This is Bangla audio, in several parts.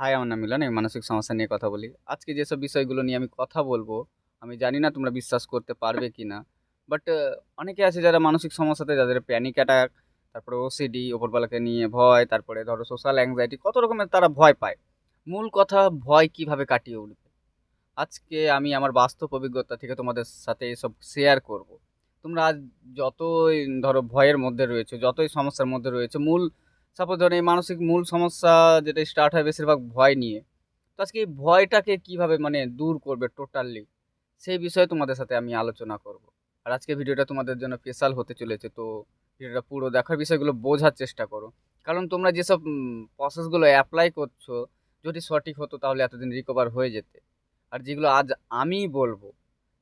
হাই, আমার নাম মিলন, আমি মানসিক সমস্যা নিয়ে কথা বলি। আজকে যেসব বিষয়গুলো নিয়ে আমি কথা বলব, আমি জানি না তোমরা বিশ্বাস করতে পারবে কি না বাট অনেকে আছে যারা মানসিক সমস্যাতে, যাদের প্যানিক অ্যাটাক তারপরে ওসিডি ওপরবেলাকে নিয়ে ভয়, তারপরে ধরো সোশ্যাল অ্যাংজাইটি কত রকমের তারা ভয় পায়। মূল কথা, ভয় কীভাবে কাটিয়ে উঠবে? আজকে আমি আমার বাস্তব অভিজ্ঞতা থেকে তোমাদের সাথে এসব শেয়ার করব। তোমরা আজ যতই, ধরো, ভয়ের মধ্যে রয়েছে, যতই সমস্যার মধ্যে রয়েছে, মূল সাপোজ ধরো এই মানসিক মূল সমস্যা যেটা স্টার্ট হয় বেশিরভাগ ভয় নিয়ে। তো আজকে এই ভয়টাকে কীভাবে মানে দূর করবে টোটালি সেই বিষয়ে তোমাদের সাথে আমি আলোচনা করব। আর আজকে ভিডিওটা তোমাদের জন্য স্পেশাল হতে চলেছে, তো ভিডিওটা পুরো দেখার বিষয়গুলো বোঝার চেষ্টা করো। কারণ তোমরা যেসব প্রসেসগুলো অ্যাপ্লাই করছ, যদি সঠিক হতো তাহলে এতদিন রিকভার হয়ে যেতে। আর যেগুলো আজ আমি বলব,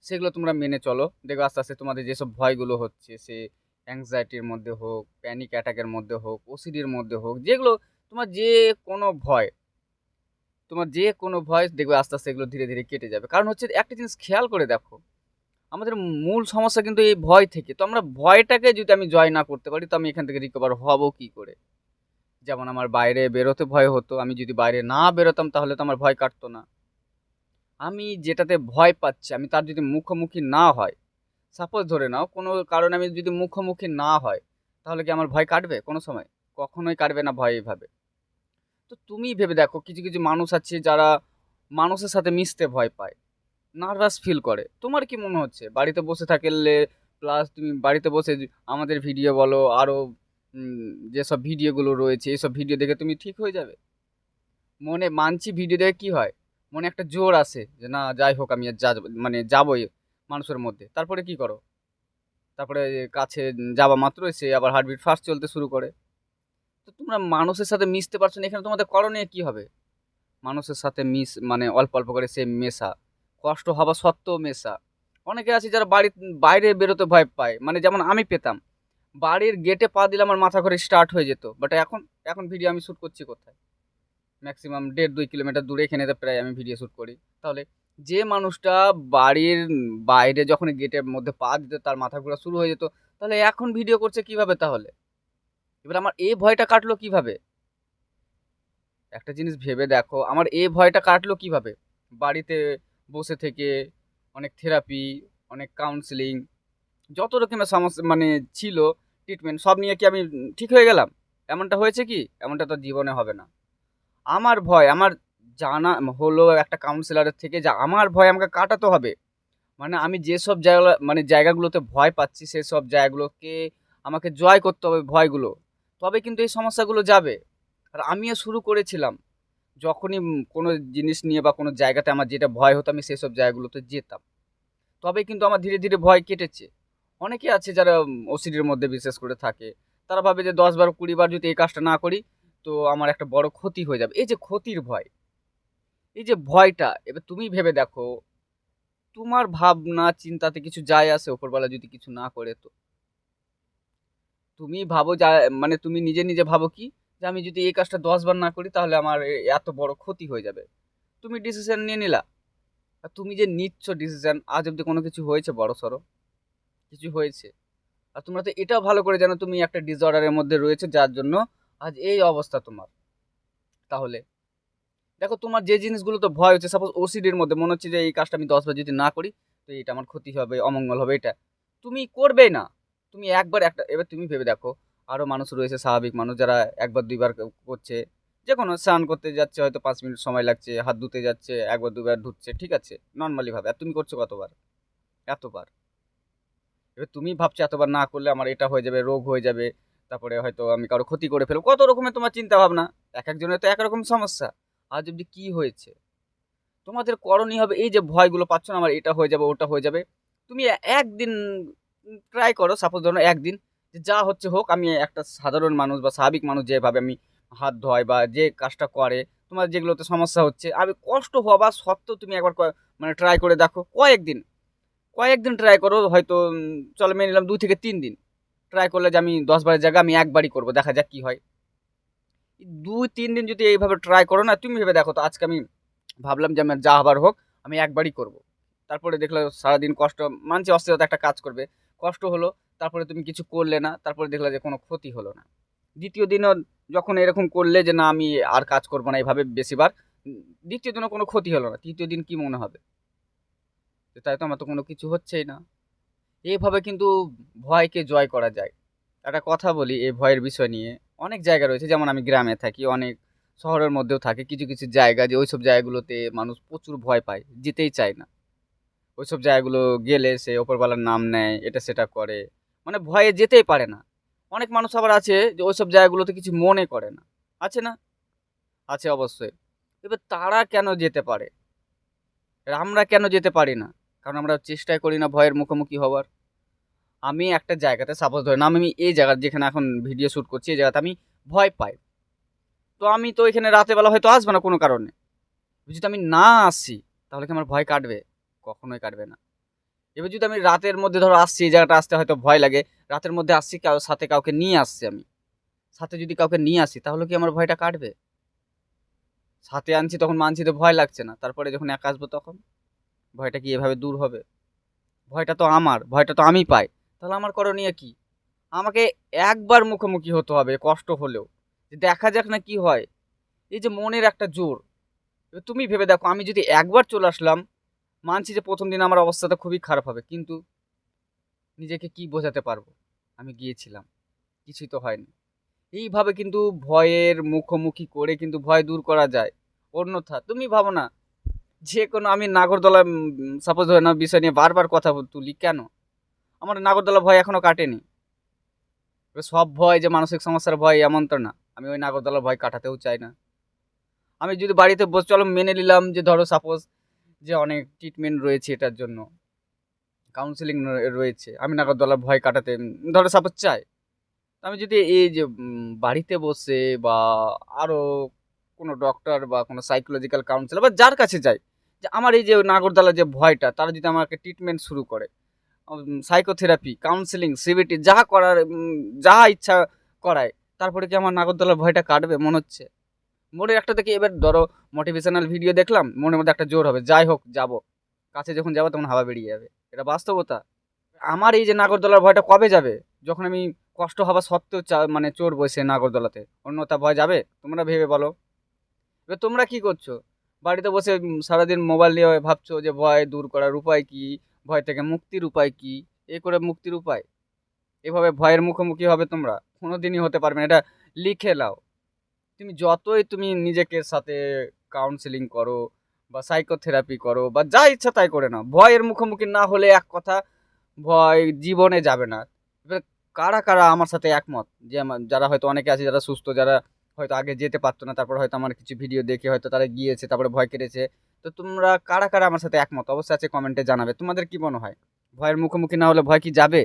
সেগুলো তোমরা মেনে চলো। দেখো আস্তে আস্তে তোমাদের যেসব ভয়গুলো হচ্ছে, সে অ্যাংজাইটির মধ্যে হোক প্যানিক অ্যাটাকের মধ্যে হোক ওসিডির মধ্যে হোক, যেগুলো তোমার যে কোনো ভয়, তোমার যে কোনো ভয় দেখবে আস্তে আস্তে এগুলো ধীরে ধীরে কেটে যাবে। কারণ হচ্ছে একটা জিনিস খেয়াল করে দেখো, আমাদের মূল সমস্যা কিন্তু এই ভয় থেকে। তো আমরা ভয়টাকে যদি আমি জয় না করতে পারি, তো আমি এখান থেকে রিকভার হব কি করে? যেমন আমার বাইরে বেরোতে ভয় হতো, আমি যদি বাইরে না বেরোতাম তাহলে তো আমার ভয় কাটতো না। আমি যেটাতে ভয় পাচ্ছি, আমি তার যদি মুখোমুখি না হয় সাপোজ ধরে নাও, কোনো কারণে আমি যদি মুখোমুখি না হয়, তাহলে কি আমার ভয় কাটবে কোনো সময়? কখনোই কাটবে না ভয় এইভাবে তো তুমি ভেবে দেখো, কিছু কিছু মানুষ আছে যারা মানুষের সাথে মিশতে ভয় পায় নার্ভাস ফিল করে। তোমার কি মনে হচ্ছে? বাড়িতে বসে থাকলে প্লাস তুমি বাড়িতে বসে আমাদের ভিডিও বলো আরও যেসব ভিডিওগুলো রয়েছে এইসব ভিডিও দেখে তুমি ঠিক হয়ে যাবে। মনে মানছি ভিডিও দেখে কি হয়? মনে একটা জোর আসে যে না, যাই হোক আমি আর যা মানে যাবই। মানুষের মধ্যে। তারপরে কি করো? তারপরে কাছে যাওয়া মাত্র সে আবার হার্টবিট ফাস্ট চলতে শুরু করে। তো তোমরা মানুষের সাথে মিশতে পারছ না, এখানে তোমাদের করণীয় কি হবে? মানুষের সাথে মিশ মানে অল্প অল্প করে সে মেশা, কষ্ট হওয়া সত্ত্বেও মেশা। অনেকে আছে যারা বাড়ি বাইরে বেরোতে ভয় পায় মানে যেমন আমি পেতাম। বাড়ির গেটে পা দিলে আমার মাথা ঘরে স্টার্ট হয়ে যেত বাট এখন এখন ভিডিও আমি শ্যুট করছি কোথায়? ম্যাক্সিমাম দেড় দুই কিলোমিটার দূরে, এখানে প্রায় আমি ভিডিও শ্যুট করি। তাহলে যে মানুষটা বাড়ির বাইরে যখন গেটের মধ্যে পা দিত, তার মাথা ঘোরা শুরু হয়ে যেত, তাহলে এখন ভিডিও করছে কীভাবে তাহলে? এবার আমার এই ভয়টা কাটলো কীভাবে? একটা জিনিস ভেবে দেখো, আমার এই ভয়টা কাটলো কীভাবে? বাড়িতে বসে থেকে অনেক থেরাপি অনেক কাউন্সিলিং যত রকমের সমস্যা মানে ছিল ট্রিটমেন্ট সব নিয়ে কি আমি ঠিক হয়ে গেলাম? এমনটা হয়েছে কি? এমনটা তো জীবনে হবে না। আমার ভয়, আমার জানা হলো একটা কাউন্সিলরের থেকে যে, আমার ভয় আমাকে কাটাতে হবে। মানে আমি যেসব জায়গা মানে জায়গাগুলোতে ভয় পাচ্ছি, সেসব জায়গাগুলোকে আমাকে জয় করতে হবে ভয়গুলো। তবে কিন্তু এই সমস্যাগুলো যাবে। আর আমিও শুরু করেছিলাম। যখনই কোনো জিনিস নিয়ে বা কোনো জায়গাতে আমার যেটা ভয় হতো, আমি সেসব জায়গাগুলোতে যেতাম। তবে কিন্তু আমার ধীরে ধীরে ভয় কেটেছে। অনেকে আছে যারা ওসিডির মধ্যে বিশেষ করে থাকে। তারা ভাবে যে, দশ বার কুড়ি বার যদি এই কাজটা না করি, তো আমার একটা বড় ক্ষতি হয়ে যাবে। এই যে ক্ষতির ভয়। এই যে ভয়টা, এবার তুমি ভেবে দেখো, তোমার ভাবনা, চিন্তাতে কিছু যায় আসে ওপরবেলা যদি কিছু না করে তো। তুমি ভাবো যা মানে তুমি নিজে নিজে ভাবো কি, যে আমি যদি এই কাজটা দশ বার না করি তাহলে আমার এত বড় ক্ষতি হয়ে যাবে। তুমি ডিসিশন নিয়ে নিলা। আর তুমি যে নিচ্ছ ডিসিশন আজ অব্দি কোনো কিছু হয়েছে বড় সড়ো? কিছু হয়েছে? আর তোমরা তো এটাও ভালো করে জানো, তুমি একটা ডিসঅর্ডারের মধ্যে রয়েছে, যার জন্য আজ এই অবস্থা তোমার। তাহলে দেখো, তোমার যে জিনিসগুলো তো ভয় হচ্ছে সাপোজ ওসিডির মধ্যে মনে হচ্ছে যে এই কাজটা আমি দশবার যদি না করি, তো এটা আমার ক্ষতি হবে, অমঙ্গল হবে, এটা। তুমি করবে না। তুমি একবার একটা, এবার তুমি ভেবে দেখো আরও মানুষ রয়েছে, স্বাভাবিক মানুষ, যারা একবার, দুইবার করছে, যে কোনো স্নান করতে যাচ্ছে, হয়তো পাঁচ মিনিট সময় লাগছে, হাত ধুতে যাচ্ছে, একবার দুবার ধুচ্ছে, ঠিক আছে নর্মালিভাবে আর তুমি করছ কতবার? এতবার। এবার তুমি ভাবছ এতবার না করলে আমার এটা হয়ে যাবে, রোগ হয়ে যাবে, তারপরে হয়তো আমি কারও ক্ষতি করে ফেলব। কত রকমের তোমার চিন্তা ভাবনা এক একজনের তো একরকম সমস্যা। আজ অব্দি কী হয়েছে? তোমাদের করণীয় হবে এই যে ভয়গুলো পাচ্ছ না, আমার এটা হয়ে যাবে, ওটা হয়ে যাবে। তুমি একদিন ট্রাই করো সাপোজ ধরো একদিন, যে যা হচ্ছে হোক, আমি একটা সাধারণ মানুষ বা স্বাভাবিক মানুষ যেভাবে আমি হাত ধোয় বা যে কাজটা করে, তোমার যেগুলোতে সমস্যা হচ্ছে, আমি কষ্ট হওয়া বা সত্ত্বেও তুমি একবার মানে ট্রাই করে দেখো, কয়েকদিন কয়েকদিন ট্রাই করো, হয়তো চলো মেনে নিলাম দুই থেকে তিন দিন। ট্রাই করলে যে আমি দশ বারের জায়গায় আমি একবারই করব, দেখা যাক কী হয়। দুই তিন দিন যদি এইভাবে ট্রাই করো না, তুমি ভেবে দেখো তো, আজকে আমি ভাবলাম যে আমার যা হবার হোক, আমি একবারই করব। তারপরে দেখলে সারাদিন কষ্ট, মানছি অস্থিরতা একটা কাজ করবে। কষ্ট হলো, তারপরে তুমি কিছু করলে না, তারপরে দেখলে যে কোনো ক্ষতি হলো না। দ্বিতীয় দিনও যখন এরকম করলে যে না, আমি আর কাজ করব না এইভাবে বেশিবার, দ্বিতীয় দিনও কোনো ক্ষতি হলো না, তৃতীয় দিন কি মনে হবে? তাই তো আমার তো কোনো কিছু হচ্ছেই না। এইভাবে কিন্তু ভয়কে জয় করা যায়। একটা কথা বলি, এই ভয়ের বিষয় নিয়ে অনেক জায়গা রয়েছে, যেমন আমি গ্রামে থাকি, অনেক শহরের মধ্যেও থাকে। কিছু কিছু জায়গা যে ওইসব জায়গাগুলোতে মানুষ প্রচুর ভয় পায়, যেতেই চায় না। ওইসব জায়গাগুলো গেলে সে ওপরওয়ালার নাম নেয়, এটা সেটা করে। মানে ভয়ে যেতেই পারে না। অনেক মানুষ আবার আছে যে ওইসব জায়গাগুলোতে কিছু মনে করে না। আছে না? আছে অবশ্যই। এবার তারা কেন যেতে পারে? আমরা কেন যেতে পারি না? কারণ আমরা চেষ্টাই করি না ভয়ের মুখোমুখি হওয়ার। আমি একটা জায়গাতে সাপোজ ধরেন আমি এই জায়গা যেখানে এখন ভিডিও শ্যুট করছি, এই জায়গাতে আমি ভয় পাই। তো আমি তো এখানে রাতে বেলা হয়তো আসব না কোনো কারণে। যদি আমি না আসি, তাহলে কি আমার ভয় কাটবে? কখনোই কাটবে না। এবার যদি আমি রাতের মধ্যে ধরো আসছি, এই জায়গাটা আসতে হয়তো ভয় লাগে। রাতের মধ্যে আসছি কাউ সাথে কাউকে নিয়ে আসছি আমি। সাথে যদি কাউকে নিয়ে আসি, তাহলে কি আমার ভয়টা কাটবে? সাথে আনছি তখন মানছি তো ভয় লাগছে না। তারপরে যখন একা আসব তখন? ভয়টা কি এভাবে দূর হবে? ভয়টা তো আমার, ভয়টা তো আমি পাই। তাহলে আমার করণীয় কি? আমাকে একবার মুখোমুখি হতে হবে কষ্ট হলেও। যে দেখা যাক না কি হয়। এই যে মনের একটা জোর। তুমি ভেবে দেখো, আমি যদি একবার চলে আসলাম, মানছি যে প্রথম দিন আমার অবস্থাটা খুবই খারাপ হবে, কিন্তু নিজেকে কি বোঝাতে পারব? আমি গিয়েছিলাম। কিছুই তো হয়নি। এইভাবে কিন্তু ভয়ের মুখোমুখি করে কিন্তু ভয় দূর করা যায়। অন্যথা, তুমি ভাবো না, যে কোনো আমি নাগরদোলা সাপোজ হয় না বিষয় নিয়ে বারবার কথা তুলি, কেন? আমার নাগরদোলা ভয় এখনও কাটেনি। সব ভয় যে মানসিক সমস্যার ভয় এমন তো না। আমি ওই নাগরদোলার ভয় কাটাতেও চাই না। আমি যদি বাড়িতে বসে, চলো মেনে নিলাম যে ধরো সাপোজ যে অনেক ট্রিটমেন্ট রয়েছে এটার জন্য। কাউন্সিলিং রয়েছে। আমি নাগরদোলার ভয় কাটাতে ধরো সাপোজ চাই। আমি যদি এই যে বাড়িতে বসে বা আরও কোনো ডক্টর বা কোনো সাইকোলজিক্যাল কাউন্সিলার বা যার কাছে যাই, যে আমার এই যে নাগরদোলার যে ভয়টা, তারা যদি আমাকে ট্রিটমেন্ট শুরু করে সাইকোথেরাপি কাউন্সিলিং সিবিটি যা করার উম, যা ইচ্ছা করায় তারপরে কি আমার নাগরদোলার ভয়টা কাটবে? মনে হচ্ছে। মনে একটা থেকে এবার ধরো মোটিভেশনাল ভিডিও দেখলাম মনের মধ্যে একটা জোর হবে যাই হোক যাব। কাছে যখন যাব তখন হাওয়া বেরিয়ে যাবে। এটা বাস্তবতা। আমার এই যে নাগরদোলার ভয়টা কবে যাবে? যখন আমি কষ্ট হওয়া সত্ত্বেও চা- মানে চোর বসে নাগরদোলাতে অন্যতা ভয় যাবে? তোমরা ভেবে বলো। এবার তোমরা কি করছ? বাড়িতে বসে সারাদিন মোবাইল নিয়ে ভাবছ যে ভয় দূর করার উপায় কি? ভয় থেকে মুক্তির উপায় কি? এ করে মুক্তির উপায়? এভাবে ভয়ের মুখোমুখি হবে তোমরা? কোনোদিনই হতে পারবে না। এটা লিখে নাও। তুমি যতই তুমি নিজেকে সাথে কাউন্সেলিং করো বা সাইকোথেরাপি করো বা যা ইচ্ছা তাই করে নাও। ভয়ের মুখোমুখি না হলে এক কথা, ভয় জীবনে যাবে না। কারা কারা আমার সাথে একমত? যে আমার যারা হয়তো অনেকে আছে যারা সুস্থ, যারা হয়তো আগে যেতে পারতো না, তারপর হয়তো আমার কিছু ভিডিও দেখে হয়তো তারা গিয়েছে, তারপরে ভয় কেটেছে। তো তোমরা কারা কারা আমার সাথে একমত? অবশ্যই আছে কমেন্টে জানাবে। তোমাদের কি মনে হয়? ভয়ের মুখোমুখি না হলে ভয় কি যাবে?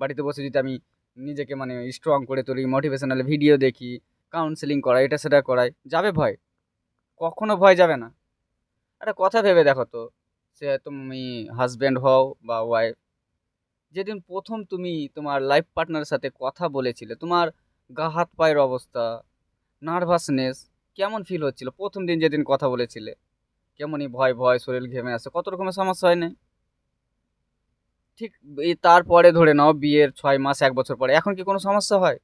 বাড়িতে বসে যদি আমি নিজেকে মানে স্ট্রং করে তুলি মোটিভেশনাল ভিডিও দেখি কাউন্সেলিং করাই, এটা সেটা করাই, যাবে ভয়? কখনো ভয় যাবে না। একটা কথা ভেবে দেখো তো সে তুমি হাজব্যান্ড হও বা ওয়াইফ যেদিন প্রথম তুমি তোমার লাইফ পার্টনারের সাথে কথা বলেছিলে, তোমার গা হাত পায়ের অবস্থা নার্ভাসনেস কেমন ফিল হচ্ছিল? প্রথম দিন যেদিন কথা বলেছিলে কেমনই ভয় ভয়, শরীর ঘেমে আসে কত রকমের সমস্যা হয় না ঠিক তারপরে ধরে নাও বিয়ের ছয় মাস, এক বছর পরে, এখন কি কোনো সমস্যা হয়?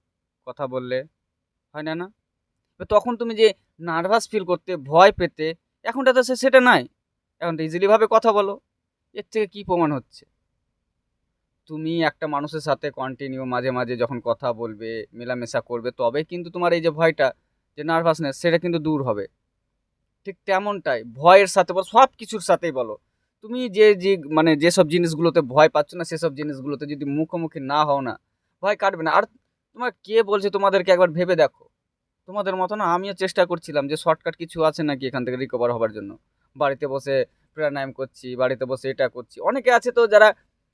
কথা বললে হয় না না? তখন তুমি যে নার্ভাস ফিল করতে, ভয় পেতে, এখনটা তো সেটা নাই। এখন তো ইজিলিভাবে কথা বলো, এর থেকে কি প্রমাণ হচ্ছে? তুমি একটা মানুষের সাথে কন্টিনিউ মাঝে মাঝে যখন কথা বলবে, মেলামেশা করবে তবে কিন্তু তোমার এই যে ভয়টা, যে নার্ভাসনেস সেটা কিন্তু দূর হবে। ঠিক তেমনটাই, ভয়ের সাথে বলো সব কিছুর সাথেই বলো। তুমি যে যে মানে যেসব জিনিসগুলোতে ভয় পাচ্ছ না, সেসব জিনিসগুলোতে যদি মুখোমুখি না হও না, ভয় কাটবে না। আর তোমার কে বলছে তোমাদেরকে একবার ভেবে দেখো। তোমাদের মতো না আমিও চেষ্টা করছিলাম যে শর্টকাট কিছু আছে নাকি এখান থেকে রিকভার হওয়ার জন্য। বাড়িতে বসে প্রাণায়াম করছি, বাড়িতে বসে এটা করছি। অনেকে আছে তো যারা,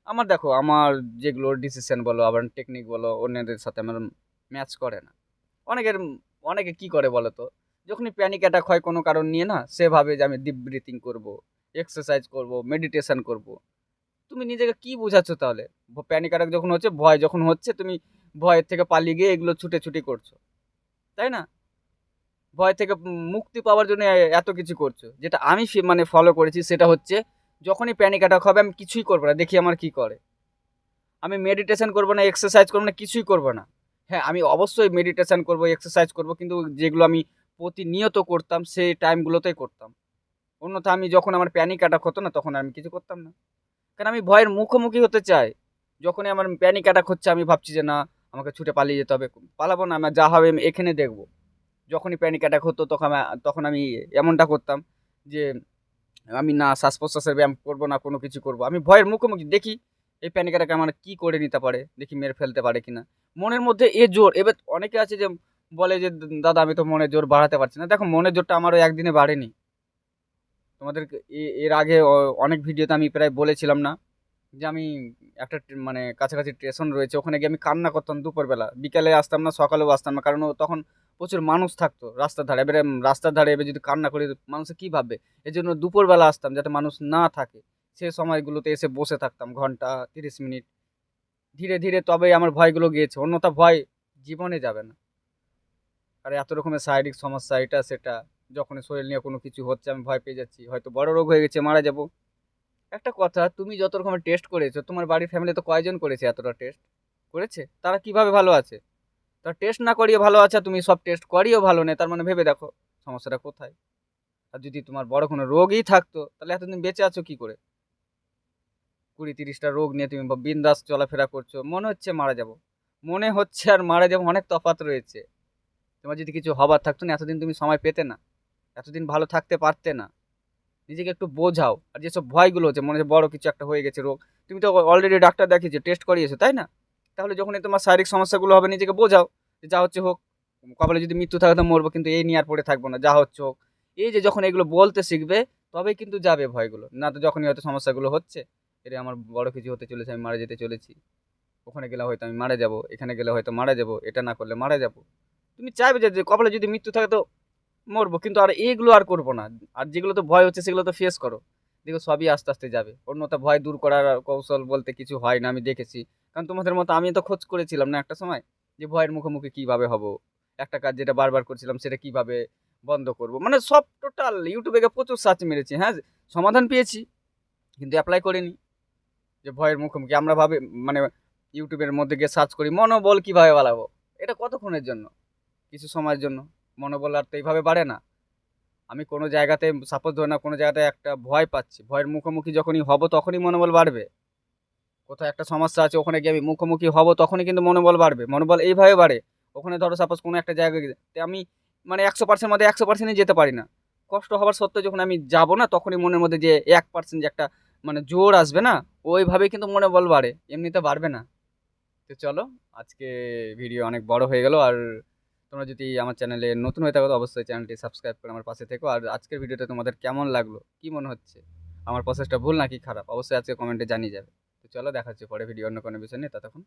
আমার দেখো, আমার যেগুলো ডিসিশন বলো, আবার টেকনিক বলো, অন্যদের সাথে আমার ম্যাচ করে না। অনেকের, অনেকে কি করে বলো তো? যখনই প্যানিক অ্যাটাক হয় কোনো কারণ নিয়ে না, সে ভাবে যে আমি ডিপ ব্রিথিং করব এক্সারসাইজ করব মেডিটেশন করব। তুমি নিজেকে কি বোঝাচ্ছ তাহলে? প্যানিক অ্যাটাক যখন হচ্ছে, ভয় যখন হচ্ছে, তুমি ভয়ের থেকে পালিয়ে গিয়ে এগুলো ছুটে ছুটি করছ। তাই না? ভয় থেকে মুক্তি পাওয়ার জন্য এত কিছু করছ। যেটা আমি মানে ফলো করেছি, সেটা হচ্ছে যখনই প্যানিক অ্যাটাক হবে, আমি কিছুই করব না, দেখি আমার কি করে। আমি মেডিটেশন করব না এক্সারসাইজ করব না, কিছুই করব না। হ্যাঁ আমি অবশ্যই মেডিটেশন করব এক্সারসাইজ করব, কিন্তু যেগুলো আমি প্রতিনিয়ত করতাম, সেই টাইমগুলোতেই করতাম। অন্যথা আমি যখন আমার প্যানিক অ্যাটাক হতো না, তখন আমি কিছু করতাম না। কারণ আমি ভয়ের মুখোমুখি হতে চাই। যখনই আমার প্যানিক অ্যাটাক হচ্ছে, আমি ভাবছি যে না, আমাকে ছুটে পালিয়ে যেতে হবে। পালাবো না, আমার যা হবে আমি এখানে দেখব। যখনই প্যানিক অ্যাটাক হতো, তখন তখন আমি এমনটা করতাম যে, আমি না, শ্বাস প্রশ্বাসের ব্যায়াম করব না, কোনো কিছু করব। আমি ভয়ের মুখোমুখি, দেখি এই প্যানিক অ্যাটাক আমার কী করে নিতে পারে? দেখি মেরে ফেলতে পারে কিনা। মনের মধ্যে এ জোর। এবার অনেকে আছে যে বলে যে, দাদা, আমি তো মনে জোর বাড়াতে পারছি না। দেখো, মনের জোরটা আমারও একদিনে বাড়েনি। তোমাদের এর আগে অনেক ভিডিওতে আমি প্রায় বলেছিলাম না যে, আমি একটা মানে কাছাকাছি স্টেশন রয়েছে, ওখানে গিয়ে আমি কান্না করতাম দুপুরবেলা। বিকালে আসতাম না, সকালেও আসতাম না, কারণ তখন প্রচুর মানুষ থাকতো রাস্তার ধারে। এবারে রাস্তার ধারে এবার যদি কান্না করি, মানুষে কী ভাববে? এই জন্য দুপুরবেলা আসতাম যাতে মানুষ না থাকে। সে সময়গুলোতে এসে বসে থাকতাম ঘণ্টা তিরিশ মিনিট। ধীরে ধীরে তবেই আমার ভয়গুলো গিয়েছে। অন্যথা ভয় জীবনে যাবে না। আর এত রকমের শারীরিক সমস্যা, এটা, সেটা। যখন শরীর নিয়ে কোনো কিছু হচ্ছে, আমি ভয় পেয়ে যাচ্ছি। হয়তো বড় রোগ হয়ে গেছে, মারা যাব। একটা কথা, তুমি যত রকমের টেস্ট করেছ, তোমার বাড়ির ফ্যামিলি তো কয়জন করেছে এতটা টেস্ট করেছে? তারা কীভাবে ভালো আছে? তারা টেস্ট না করিয়ে ভালো আছে, তুমি সব টেস্ট করিয়েও ভালো নেই তার মানে ভেবে দেখো সমস্যাটা কোথায়? আর যদি তোমার বড় কোনো রোগই থাকতো, তাহলে এতদিন বেঁচে আছো কি করে? কুড়ি তিরিশটা রোগ নিয়ে তুমি বিন্দাস চলাফেরা করছ, মনে হচ্ছে মারা যাব। মনে হচ্ছে আর মারা যাব, অনেক তফাৎ রয়েছে। তোমার যদি কিছু হবার থাকতো না, এতদিন তুমি সময় পেতে না, এতদিন ভালো থাকতে পারতে না, নিজেকে একটু বোঝাও। আর যেসব ভয়গুলো হচ্ছে, মনে হচ্ছে বড় কিছু একটা হয়ে গেছে রোগ, তুমি তো অলরেডি ডাক্তার দেখিয়েছো টেস্ট করিয়েছো, তাই না? তাহলে যখনই তোমার শারীরিক সমস্যাগুলো হবে, নিজেকে বোঝাও যে যা হচ্ছে হোক, কপালে যদি মৃত্যু থাকে তো মরবো, কিন্তু এই নিয়ে আর পড়ে থাকব না, যা হচ্ছে হোক। এই যে যখন এগুলো বলতে শিখবে, তবেই কিন্তু যাবে ভয়গুলো। না তো যখনই হয়তো সমস্যাগুলো হচ্ছে এটা আমার বড় কিছু হতে চলেছে, আমি মারা যেতে চলেছি। ওখানে গেলে হয়তো আমি মারা যাব, এখানে গেলে হয়তো মারা যাব, এটা না করলে মারা যাব। তুমি চাইবে যে কপালে যদি মৃত্যু থাকে তো মরবো, কিন্তু আর এইগুলো আর করব না। আর যেগুলো তো ভয় হচ্ছে, সেগুলো তো ফেস করো। দেখো, সবই আস্তে আস্তে যাবে। অন্যতা ভয় দূর করার কৌশল বলতে কিছু হয় না, আমি দেখেছি। কারণ তোমাদের মতো আমি তো খোঁজ করেছিলাম না একটা সময় যে, ভয়ের মুখোমুখি কীভাবে হব। একটা কাজ যেটা বারবার করছিলাম, সেটা কীভাবে বন্ধ করব। মানে সব টোটাল ইউটিউবে গিয়ে প্রচুর সার্চ মেরেছি হ্যাঁ? সমাধান পেয়েছি, কিন্তু অ্যাপ্লাই করিনি। যে, ভয়ের মুখোমুখি। আমরা ভাবে মানে ইউটিউবের মধ্যে গিয়ে সার্চ করি, মনোবল কীভাবে বাড়াবো? এটা কতক্ষণের জন্য? কিছু সময়ের জন্য। মনোবল আর তো এইভাবে বাড়ে না। আমি কোনো জায়গাতে সাপোজ ধরে না কোনো জায়গাতে একটা ভয় পাচ্ছি। ভয়ের মুখোমুখি যখনই হব তখনই মনোবল বাড়বে। কোথাও একটা সমস্যা আছে, ওখানে গিয়ে আমি মুখোমুখি হব তখনই কিন্তু মনোবল বাড়বে। মনোবল এইভাবে বাড়ে। ওখানে ধরো সাপোজ কোনো একটা জায়গায় গেলে- আমি মানে একশো পার্সেন্ট মধ্যে একশো পার্সেন্টই যেতে পারি না। কষ্ট হওয়ার সত্ত্বেও যখন আমি যাব না, তখনই মনের মধ্যে যে এক পার্সেন্ট যে একটা মানে জোর আসবে না, ওইভাবেই কিন্তু মনোবল বাড়ে। এমনিতে বাড়বে না। তো চলো, আজকে ভিডিও অনেক বড় হয়ে গেল। আর তোমরা যদি আমার চ্যানেলে নতুন হয়ে থাকো অবশ্যই চ্যানেলটি সাবস্ক্রাইব করে আমার পাশে থেকো। আর আজকের ভিডিওটা তোমাদের কেমন লাগল? কি মনে হচ্ছে? আমার প্রসেসটা ভুল নাকি খারাপ? অবশ্যই আজকে কমেন্টে জানিয়ে যাবে। তো চলো দেখাচ্ছি পরে ভিডিও অন্য কোনো বিষয় নিয়ে। ততক্ষণ